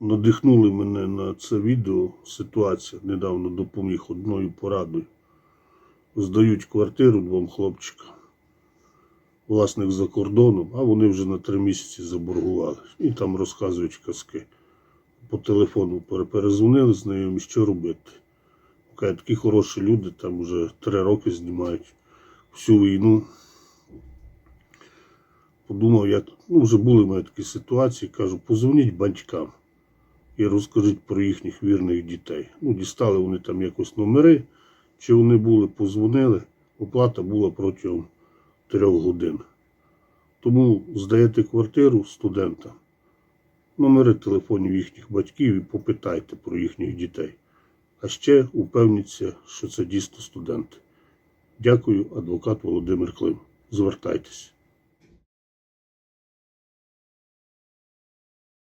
Надихнули мене на це відео ситуація. Недавно допоміг одною порадою. Здають квартиру двом хлопчикам. Власник за кордоном, а вони вже на три місяці заборгували. І там розказують казки. По телефону пере- перезвонили знайомі, що робити. Каже, такі хороші люди, там вже три роки знімають всю війну. Подумав, як ну, вже були в мене такі ситуації, кажу, позвоніть батькам і розкажіть про їхніх вірних дітей. Ну, дістали вони там якось номери, чи вони були, позвонили. Оплата була протягом трьох годин. Тому здаєте квартиру студентам, номери телефонів їхніх батьків і попитайте про їхніх дітей. А ще упевніться, що це дійсно студенти. Дякую, адвокат Володимир Клим. Звертайтеся.